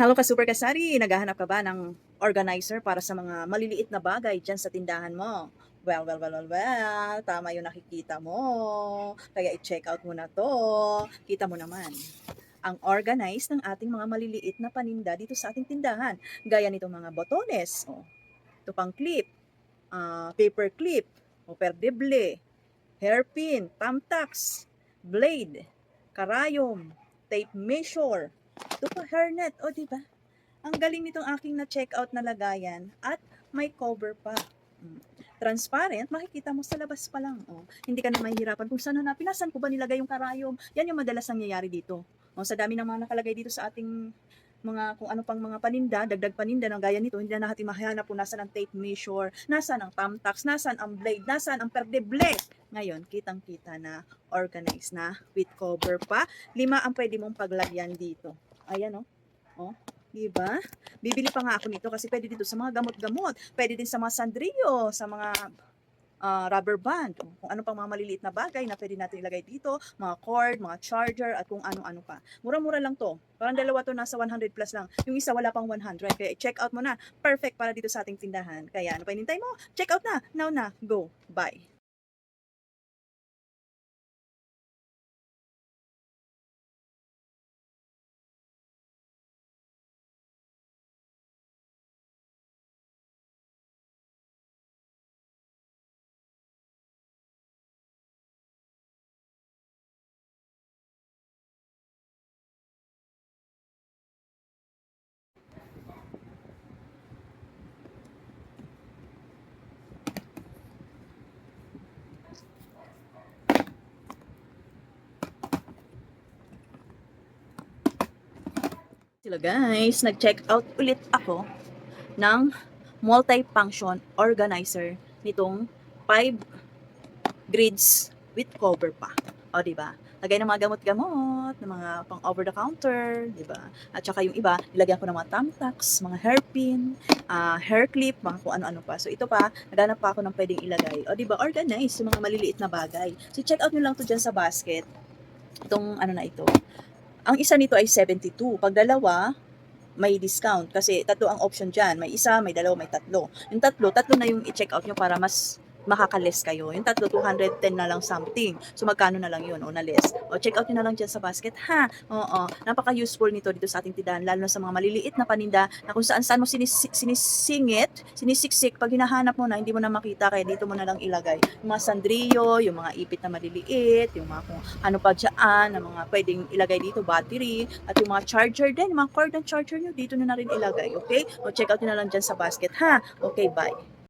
Hello ka Super Kasari, naghahanap ka ba ng organizer para sa mga maliliit na bagay dyan sa tindahan mo? Well, well, well, well, well, tama yung nakikita mo. Kaya i-check out mo na to. Kita mo naman, ang organize ng ating mga maliliit na paninda dito sa ating tindahan. Gaya nito mga botones, oh, ito pang clip, ah, paper clip, o perdible, hairpin, thumbtacks, blade, karayom, tape measure, ito pa, hairnet. O, di ba? Ang galing nitong aking na-check out na lagayan at may cover pa. Mm. Transparent, makikita mo sa labas pa lang. O, hindi ka na mahihirapan kung saan na, pinasan ko ba nilagay yung karayom? Yan yung madalas nangyayari dito. O, sa dami ng mga nakalagay dito sa ating mga kung ano pang mga paninda, dagdag paninda ng gaya nito, hindi na natin mahanap kung nasaan ang tape measure, nasaan ang thumbtacks, nasaan ang blade, nasaan ang perdeble. Ngayon, kitang-kita na organized na with cover pa. Lima ang pwede mong paglagyan dito. Ayan, oh. Oh, di ba? Bibili pa nga ako nito kasi pwede dito sa mga gamot-gamot. Pwede din sa mga sandrio, sa mga ah, rubber band, o kung ano pang mga maliliit na bagay na pwede natin ilagay dito, mga cord, mga charger, at kung ano-ano pa. Mura-mura lang to. Parang dalawa to nasa 100 plus lang. Yung isa wala pang 100. Kaya check out mo na. Perfect para dito sa ating tindahan. Kaya ano pa hinintay mo? Check out na. Now na. Go. Bye. Sila guys, nag-check out ulit ako ng multi-function organizer nitong 5 grids with cover pa. O, di ba? Lagay ng mga gamot-gamot, ng mga pang over the counter, di ba? At saka yung iba, nilagyan ko ng mga thumbtacks, mga hairpin, ah, hair clip, mga kung ano-ano pa. So ito pa, naghanap pa ako ng pwedeng ilagay. O, di ba? Organize yung mga maliliit na bagay. So check out nyo lang to dyan sa basket. Itong ano na ito. Ang isa nito ay 72. Pag dalawa, may discount kasi tatlo ang option dyan. May isa, may dalawa, may tatlo. Yung tatlo, tatlo na yung i-check out nyo para mas makaka-less kayo. Yung tatlo, 210 na lang something. So, magkano na lang yun o na less. O, check out nyo na lang dyan sa basket. Ha? Oo. Napaka-useful nito dito sa ating tindahan, lalo na sa mga maliliit na paninda na kung saan saan mo sinis- sinisingit, sinisiksik, pag hinahanap mo na, hindi mo na makita, kaya dito mo na lang ilagay. Yung mga sandrio, yung mga ipit na maliliit, yung mga kung ano pa dyan, na mga pwedeng ilagay dito, battery, at yung mga charger din, yung mga cord ng charger nyo, dito nyo na rin ilagay, okay? O check out nyo na lang dyan sa basket, ha? Okay, bye.